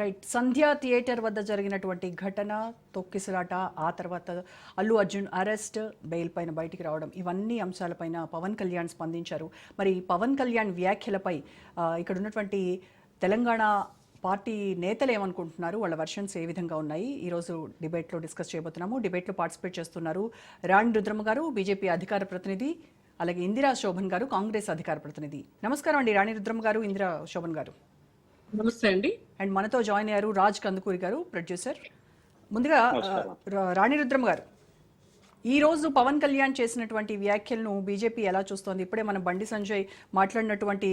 Right సంధ్యా theatre వద్ద జరిగినటువంటి ఘటన తొక్కిసలాట ఆ తర్వాత అల్లు అర్జున్ అరెస్ట్ బెయిల్ పైన బయటికి రావడం ఇవన్నీ అంశాలపైన పవన్ కళ్యాణ్ స్పందించారు. మరి పవన్ కళ్యాణ్ వ్యాఖ్యలపై ఇక్కడ ఉన్నటువంటి తెలంగాణ పార్టీ నేతలు ఏమనుకుంటున్నారు? వాళ్ళ వర్షన్స్ ఏ విధంగా ఉన్నాయి? ఈరోజు డిబేట్లో డిస్కస్ చేయబోతున్నాము. డిబేట్లో పార్టిసిపేట్ చేస్తున్నారు రాణి రుద్రమ గారు బీజేపీ అధికార ప్రతినిధి అలాగే ఇందిరా శోభన్ గారు కాంగ్రెస్ అధికార ప్రతినిధి. నమస్కారం అండి రాణి రుద్రమ గారు ఇందిరా శోభన్ గారు. నమస్తే అండి. అండ్ మనతో జాయిన్ అయ్యారు రాజ్ కందుకూరి గారు ప్రొడ్యూసర్. ముందుగా రాణి రుద్రం గారు ఈ రోజు పవన్ కళ్యాణ్ చేసినటువంటి వ్యాఖ్యలను బీజేపీ ఎలా చూస్తోంది? ఇప్పుడే మనం బండి సంజయ్ మాట్లాడినటువంటి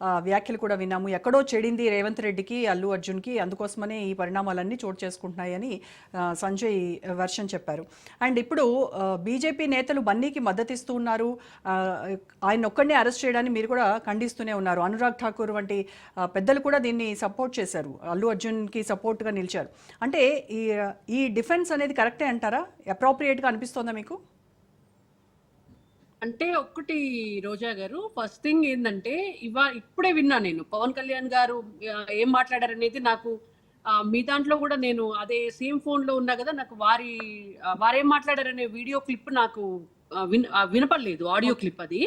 వ్యాఖ్యలు కూడా విన్నాము. ఎక్కడో చెడింది రేవంత్ రెడ్డికి అల్లు అర్జున్కి అందుకోసమనే ఈ పరిణామాలన్నీ చోటు చేసుకుంటున్నాయని సంజయ్ వర్షన్ చెప్పారు. అండ్ ఇప్పుడు బీజేపీ నేతలు బన్నీకి మద్దతిస్తూ ఉన్నారు. ఆయన ఒక్కడినే అరెస్ట్ చేయడాన్ని మీరు కూడా ఖండిస్తూనే ఉన్నారు. అనురాగ్ ఠాకూర్ వంటి పెద్దలు కూడా దీన్ని సపోర్ట్ చేశారు. అల్లు అర్జున్కి సపోర్ట్గా నిలిచారు. అంటే ఈ ఈ డిఫెన్స్ అనేది కరెక్టే అంటారా? అప్రోప్రియేట్గా అనిపిస్తోందా మీకు? అంటే ఒక్కటి రోజా గారు ఫస్ట్ థింగ్ ఏంటంటే ఇవా ఇప్పుడే విన్నా నేను. పవన్ కళ్యాణ్ గారు ఏం మాట్లాడారనేది నాకు మీ దాంట్లో కూడా నేను అదే సేమ్ ఫోన్లో ఉన్నా కదా నాకు వారి వారేం మాట్లాడారనే వీడియో క్లిప్ నాకు విన్ వినపడలేదు ఆడియో క్లిప్ అది.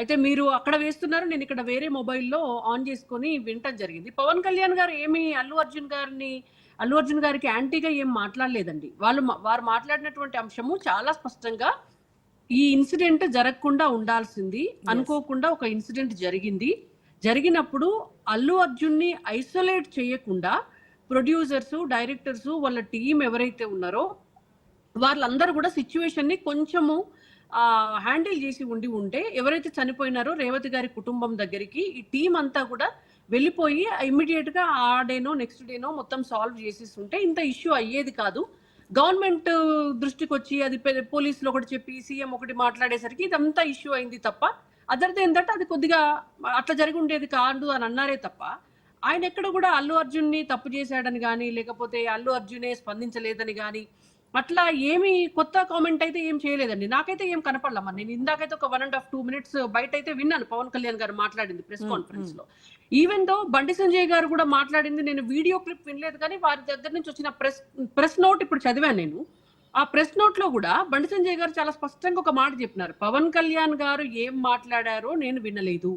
అయితే మీరు అక్కడ వేస్తున్నారు నేను ఇక్కడ వేరే మొబైల్లో ఆన్ చేసుకొని వినటం జరిగింది. పవన్ కళ్యాణ్ గారు ఏమి అల్లు అర్జున్ గారిని అల్లు అర్జున్ గారికి యాంటీగా ఏం మాట్లాడలేదండి. వాళ్ళు వారు మాట్లాడినటువంటి అంశము చాలా స్పష్టంగా ఈ ఇన్సిడెంట్ జరగకుండా ఉండాల్సింది. అనుకోకుండా ఒక ఇన్సిడెంట్ జరిగింది. జరిగినప్పుడు అల్లు అర్జున్ని ఐసోలేట్ చేయకుండా ప్రొడ్యూసర్స్ డైరెక్టర్స్ వాళ్ళ టీం ఎవరైతే ఉన్నారో వాళ్ళందరూ కూడా సిచ్యువేషన్ని కొంచెము హ్యాండిల్ చేసి ఉండి ఉంటే ఎవరైతే చనిపోయినారో రేవతి గారి కుటుంబం దగ్గరికి ఈ టీం అంతా కూడా వెళ్ళిపోయి ఇమ్మీడియట్గా ఆ డేనో నెక్స్ట్ డేనో మొత్తం సాల్వ్ చేసేసి ఉంటే ఇంత ఇష్యూ అయ్యేది కాదు. గవర్నమెంట్ దృష్టికి వచ్చి అది పోలీసులు ఒకటి చెప్పి సీఎం ఒకటి మాట్లాడేసరికి ఇదంతా ఇష్యూ అయింది తప్ప అదర్ ఏంటంటే అది కొద్దిగా అట్లా జరిగి ఉండేది కాదు అని అన్నారే తప్ప ఆయన ఎక్కడ కూడా అల్లు అర్జున్ని తప్పు చేశాడని కానీ లేకపోతే అల్లు అర్జునే స్పందించలేదని కానీ అట్లా ఏమి కొత్త కామెంట్ అయితే ఏం చేయలేదండి. నాకైతే ఏం కనపడలమ్మా నేను ఇందాకైతే ఒక one and half two minutes బయట అయితే విన్నాను. పవన్ కళ్యాణ్ గారు మాట్లాడింది ప్రెస్ కాన్ఫరెన్స్లో. ఈవెన్ దో బండి సంజయ్ గారు కూడా మాట్లాడింది నేను వీడియో క్లిప్ వినలేదు కానీ వారి దగ్గర నుంచి వచ్చిన ప్రెస్ ప్రెస్ నోట్ ఇప్పుడు చదివాను నేను. ఆ ప్రెస్ నోట్లో కూడా బండి సంజయ్ గారు చాలా స్పష్టంగా ఒక మాట చెప్పినారు. పవన్ కళ్యాణ్ గారు ఏం మాట్లాడారో నేను వినలేదు.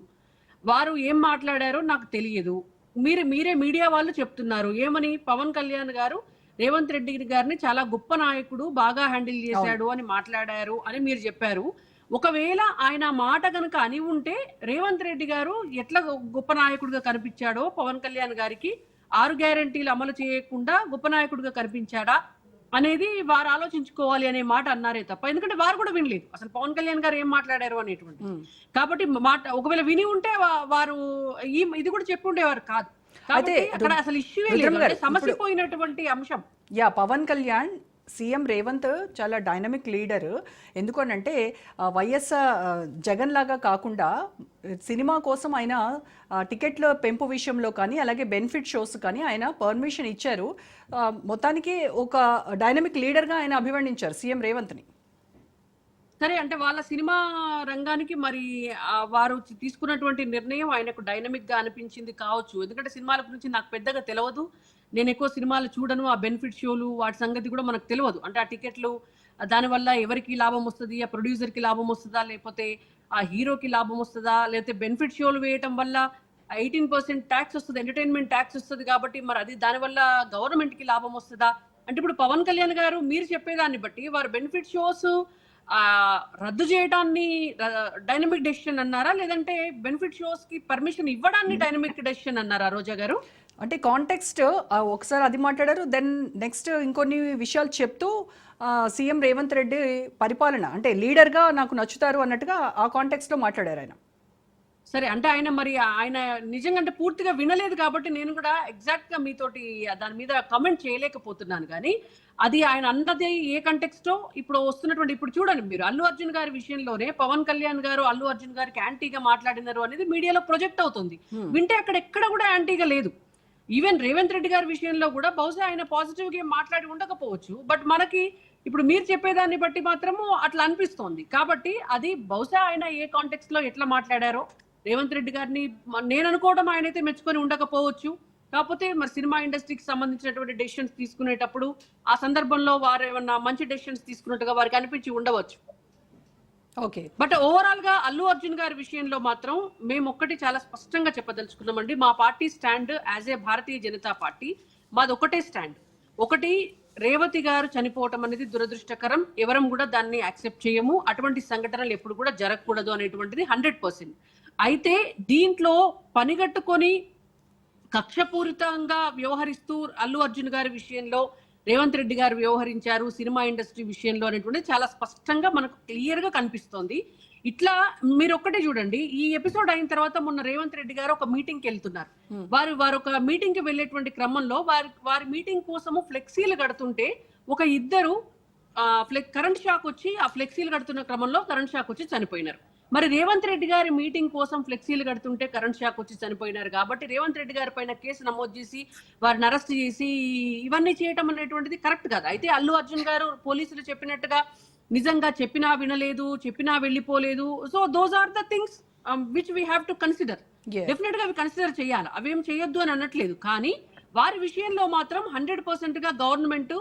వారు ఏం మాట్లాడారో నాకు తెలియదు. మీరు మీరే మీడియా వాళ్ళు చెప్తున్నారు. ఏమని? పవన్ కళ్యాణ్ గారు రేవంత్ రెడ్డి గారిని చాలా గొప్ప నాయకుడు బాగా హ్యాండిల్ చేశాడు అని మాట్లాడారు అని మీరు చెప్పారు. ఒకవేళ ఆయన మాట కనుక అని ఉంటే రేవంత్ రెడ్డి గారు ఎట్లా గొప్ప నాయకుడిగా కనిపించాడో పవన్ కళ్యాణ్ గారికి ఆరు గ్యారంటీలు అమలు చేయకుండా గొప్ప నాయకుడిగా కనిపించాడా అనేది వారు ఆలోచించుకోవాలి అనే మాట అన్నారే తప్ప ఎందుకంటే వారు కూడా వినలేదు. అసలు పవన్ కళ్యాణ్ గారు ఏం మాట్లాడారు అనేటువంటి. కాబట్టి మాట ఒకవేళ విని ఉంటే వారు ఈ ఇది కూడా చెప్పి ఉండేవారు కాదు. అయితే అక్కడ అసలు ఇష్యూ సమస్య పోయినటువంటి అంశం. యా పవన్ కళ్యాణ్ సీఎం రేవంత్ చాలా డైనమిక్ లీడర్ ఎందుకనంటే వైఎస్ జగన్ లాగా కాకుండా సినిమా కోసం ఆయన టికెట్ల పెంపు విషయంలో కానీ అలాగే బెనిఫిట్ షోస్ కానీ ఆయన పర్మిషన్ ఇచ్చారు. మొత్తానికి ఒక డైనమిక్ లీడర్గా ఆయన అభివర్ణించారు సీఎం రేవంత్ని. సరే అంటే వాళ్ళ సినిమా రంగానికి మరి వారు తీసుకున్నటువంటి నిర్ణయం ఆయనకు డైనమిక్గా అనిపించింది కావచ్చు. ఎందుకంటే సినిమాల గురించి నాకు పెద్దగా తెలియదు నేను ఎక్కువ సినిమాలు చూడను. ఆ బెనిఫిట్ షోలు వాటి సంగతి కూడా మనకు తెలియదు అంటే ఆ టికెట్లు దానివల్ల ఎవరికి లాభం వస్తుంది? ఆ ప్రొడ్యూసర్కి లాభం వస్తుందా? లేకపోతే ఆ హీరోకి లాభం వస్తుందా? లేకపోతే బెనిఫిట్ షోలు వేయటం వల్ల ఎయిటీన్ పర్సెంట్ ట్యాక్స్ వస్తుంది ఎంటర్టైన్మెంట్ ట్యాక్స్ వస్తుంది కాబట్టి మరి అది దానివల్ల గవర్నమెంట్కి లాభం వస్తుందా? అంటే ఇప్పుడు పవన్ కళ్యాణ్ గారు మీరు చెప్పేదాన్ని బట్టి వారు బెనిఫిట్ షోస్ ఆ రద్దు చేయడాన్ని డైనమిక్ డెసిషన్ అన్నారా? లేదంటే బెనిఫిట్ షోస్కి పర్మిషన్ ఇవ్వడాన్ని డైనమిక్ డెసిషన్ అన్నారా రోజా గారు? అంటే కాంటెక్స్ట్ ఒకసారి అది మాట్లాడారు దెన్ నెక్స్ట్ ఇంకొన్ని విషయాలు చెప్తూ సీఎం రేవంత్ రెడ్డి పరిపాలన అంటే లీడర్గా నాకు నచ్చుతారు అన్నట్టుగా ఆ కాంటెక్స్ట్లో మాట్లాడారు ఆయన. సరే అంటే ఆయన మరి ఆయన నిజంగా అంటే పూర్తిగా వినలేదు కాబట్టి నేను కూడా ఎగ్జాక్ట్గా మీతోటి దాని మీద కమెంట్ చేయలేకపోతున్నాను కానీ అది ఆయన అన్నది ఏ కంటెక్స్టో ఇప్పుడు వస్తున్నటువంటి ఇప్పుడు చూడండి మీరు అల్లు అర్జున్ గారి విషయంలోనే పవన్ కళ్యాణ్ గారు అల్లు అర్జున్ గారికి యాంటీగా మాట్లాడినారు అనేది మీడియాలో ప్రొజెక్ట్ అవుతుంది. వింటే అక్కడ ఎక్కడ కూడా యాంటీగా లేదు. ఈవెన్ రేవంత్ రెడ్డి గారి విషయంలో కూడా బహుశా ఆయన పాజిటివ్గా మాట్లాడి ఉండకపోవచ్చు. బట్ మనకి ఇప్పుడు మీరు చెప్పేదాన్ని బట్టి మాత్రము అట్లా అనిపిస్తోంది. కాబట్టి అది బహుశా ఆయన ఏ కాంటెక్స్ట్లో ఎట్లా మాట్లాడారో రేవంత్ రెడ్డి గారిని నేను అనుకోవడం ఆయన అయితే మెచ్చుకొని ఉండకపోవచ్చు. కాకపోతే మరి సినిమా ఇండస్ట్రీకి సంబంధించినటువంటి డెసిషన్స్ తీసుకునేటప్పుడు ఆ సందర్భంలో వారు ఏమన్నా మంచి డెసిషన్స్ తీసుకున్నట్టుగా వారికి అనిపించి ఉండవచ్చు. ఓకే. బట్ ఓవరాల్గా అల్లు అర్జున్ గారి విషయంలో మాత్రం మేము ఒక్కటి చాలా స్పష్టంగా చెప్పదలుచుకున్నామండి. మా party stand as a Bharatiya Janata party మాది ఒకటే స్టాండ్. ఒకటి రేవతి గారు చనిపోవటం అనేది దురదృష్టకరం. ఎవరం కూడా దాన్ని యాక్సెప్ట్ చేయము. అటువంటి సంఘటనలు ఎప్పుడు కూడా జరగకూడదు అనేటువంటిది హండ్రెడ్ పర్సెంట్. అయితే దీంట్లో పనిగట్టుకొని కక్షపూరితంగా వ్యవహరిస్తూ అల్లు అర్జున్ గారి విషయంలో రేవంత్ రెడ్డి గారు వ్యవహరించారు సినిమా ఇండస్ట్రీ విషయంలో అనేటువంటి చాలా స్పష్టంగా మనకు క్లియర్గా కనిపిస్తోంది. ఇట్లా మీరు ఒక్కటే చూడండి ఈ ఎపిసోడ్ అయిన తర్వాత మొన్న రేవంత్ రెడ్డి గారు ఒక మీటింగ్కి వెళ్తున్నారు. వారు వారు ఒక మీటింగ్కి వెళ్ళేటువంటి క్రమంలో వారి వారి మీటింగ్ కోసము ఫ్లెక్సీలు కడుతుంటే ఒక ఇద్దరు ఫ్లెక్ కరెంట్ షాక్ వచ్చి ఆ ఫ్లెక్సీలు కడుతున్న క్రమంలో కరెంట్ షాక్ వచ్చి చనిపోయినారు. మరి రేవంత్ రెడ్డి గారి మీటింగ్ కోసం ఫ్లెక్సీలు కడుతుంటే కరెంట్ షాక్ వచ్చి చనిపోయినారు కాబట్టి రేవంత్ రెడ్డి గారి పైన కేసు నమోదు చేసి వారిని అరెస్ట్ చేసి ఇవన్నీ చేయటం అనేటువంటిది కరెక్ట్ కాదు. అయితే అల్లు అర్జున్ గారు పోలీసులు చెప్పినట్టుగా నిజంగా చెప్పినా వినలేదు చెప్పినా వెళ్ళిపోలేదు. So those are the things which we have to consider. డెఫినెట్గా అవి కన్సిడర్ చేయాలి. అవేం చేయొద్దు అని అనట్లేదు. కానీ వారి విషయంలో మాత్రం హండ్రెడ్ పర్సెంట్గా గవర్నమెంట్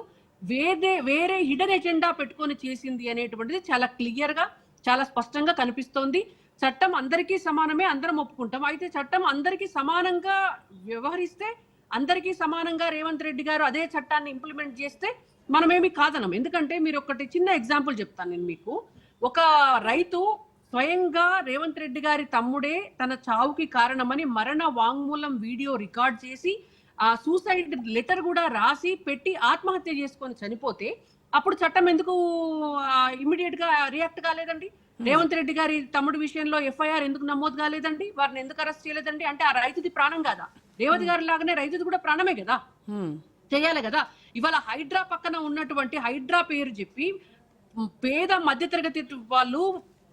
వేరే వేరే హిడెన్ ఎజెండా పెట్టుకొని చేసింది అనేటువంటిది చాలా క్లియర్గా చాలా స్పష్టంగా కనిపిస్తోంది. చట్టం అందరికీ సమానమే అందరం ఒప్పుకుంటాం. అయితే చట్టం అందరికీ సమానంగా వ్యవహరిస్తే అందరికీ సమానంగా రేవంత్ రెడ్డి గారు అదే చట్టాన్ని ఇంప్లిమెంట్ చేస్తే మనమేమి కాదనం. ఎందుకంటే మీరు ఒకటి చిన్న ఎగ్జాంపుల్ చెప్తాను నేను మీకు. ఒక రైతు స్వయంగా రేవంత్ రెడ్డి గారి తమ్ముడే తన చావుకి కారణమని మరణ వాంగ్మూలం వీడియో రికార్డ్ చేసి ఆ సూసైడ్ లెటర్ కూడా రాసి పెట్టి ఆత్మహత్య చేసుకొని చనిపోతే అప్పుడు చట్టం ఎందుకు ఇమ్మీడియట్గా రియాక్ట్ కాలేదండి? రేవంత్ రెడ్డి గారి తమ్ముడి విషయంలో ఎఫ్ఐఆర్ ఎందుకు నమోదు కాలేదండి? వారిని ఎందుకు అరెస్ట్ చేయలేదండి? అంటే ఆ రైతుది ప్రాణం కాదా? రేవతి గారి లాగానే రైతుది కూడా ప్రాణమే కదా? Hmm. చేయాలి కదా? ఇవాళ హైడ్రా పక్కన ఉన్నటువంటి హైడ్రా పేరు చెప్పి పేద మధ్యతరగతి వాళ్ళు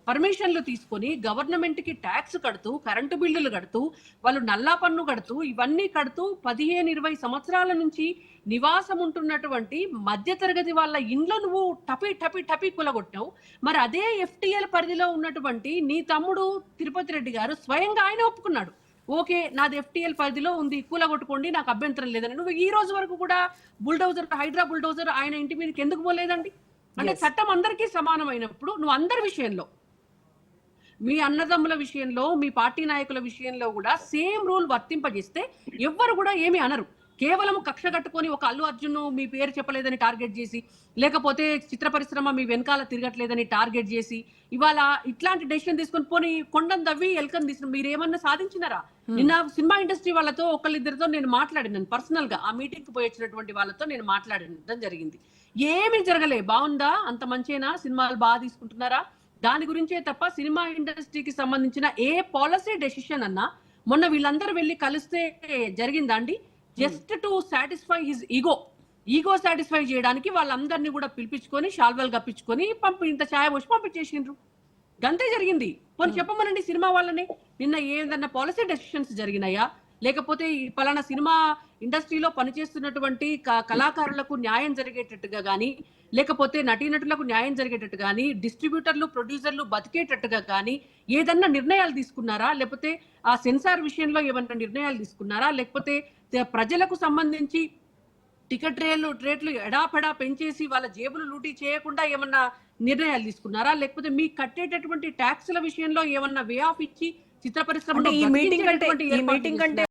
పర్మిషన్లు తీసుకొని గవర్నమెంట్కి ట్యాక్స్ కడుతూ కరెంటు బిల్లులు కడుతూ వాళ్ళు నల్లా పన్ను కడుతూ ఇవన్నీ కడుతూ పదిహేను ఇరవై సంవత్సరాల నుంచి నివాసం ఉంటున్నటువంటి మధ్యతరగతి వాళ్ళ ఇండ్ల నువ్వు టపి టపి టపి కులగొట్టావు. మరి అదే ఎఫ్టిఎల్ పరిధిలో ఉన్నటువంటి నీ తమ్ముడు తిరుపతి రెడ్డి గారు స్వయంగా ఆయన ఒప్పుకున్నాడు. ఓకే నాది ఎఫ్టిఎల్ పరిధిలో ఉంది కూలగొట్టుకోండి నాకు అభ్యంతరం లేదని. నువ్వు ఈ రోజు వరకు కూడా బుల్డోజర్ హైడ్రా బుల్డోజర్ ఆయన ఇంటి మీదకి ఎందుకు పోలేదండి? అంటే. చట్టం అందరికీ సమానమైనప్పుడు నువ్వు అందరి విషయంలో మీ అన్నదమ్ముల విషయంలో మీ పార్టీ నాయకుల విషయంలో కూడా సేమ్ రూల్ వర్తింపజేస్తే ఎవ్వరు కూడా ఏమీ అనరు. కేవలం కక్ష కట్టుకొని ఒక అల్లు అర్జున్ మీ పేరు చెప్పలేదని టార్గెట్ చేసి లేకపోతే చిత్ర పరిశ్రమ మీ వెనకాల తిరగట్లేదని టార్గెట్ చేసి ఇవాళ ఇట్లాంటి డెసిషన్ తీసుకొని పోనీ కొండం దవ్వి ఎల్కన్ తీసుకుని మీరు ఏమన్నా సాధించినారా నిన్న సినిమా ఇండస్ట్రీ వాళ్ళతో ఒకళ్ళిద్దరితో నేను మాట్లాడినాను పర్సనల్గా ఆ మీటింగ్కి పోయి వచ్చినటువంటి వాళ్ళతో నేను మాట్లాడడం జరిగింది. ఏమీ జరగలే. బాగుందా? అంత మంచేనా? సినిమాలు బాగా తీసుకుంటున్నారా? దాని గురించే తప్ప సినిమా ఇండస్ట్రీకి సంబంధించిన ఏ పాలసీ డెసిషన్ అన్నా మొన్న వీళ్ళందరూ వెళ్ళి కలిస్తే జరిగిందా అండి just to satisfy his ego. Ego satisfy చేయడానికి వాళ్ళందరినీ కూడా పిలిపించుకొని షాల్వల్ కప్పించుకొని పంపి ఇంత ఛాయ పోసి పంపించేసిండ్రు. గంతే జరిగింది. పోనీ చెప్పమనండి సినిమా వాళ్ళని. నిన్న ఏదన్నా పాలసీ డెసిషన్స్ జరిగినాయా? లేకపోతే ఈ పలానా సినిమా ఇండస్ట్రీలో పనిచేస్తున్నటువంటి కళాకారులకు న్యాయం జరిగేటట్టుగా కానీ లేకపోతే నటీనటులకు న్యాయం జరిగేటట్టు కానీ డిస్ట్రిబ్యూటర్లు ప్రొడ్యూసర్లు బతికేటట్టుగా కానీ ఏదన్నా నిర్ణయాలు తీసుకున్నారా? లేకపోతే ఆ సెన్సార్ విషయంలో ఏమన్నా నిర్ణయాలు తీసుకున్నారా? లేకపోతే ప్రజలకు సంబంధించి టికెట్ రేట్లు రేట్లు ఎడాపెడా పెంచేసి వాళ్ళ జేబులు లూటీ చేయకుండా ఏమన్నా నిర్ణయాలు తీసుకున్నారా? లేకపోతే మీ కట్టేటటువంటి ట్యాక్స్ల విషయంలో ఏమన్నా వే ఆఫ్ ఇచ్చి చిత్ర మీటింగ్ కంటే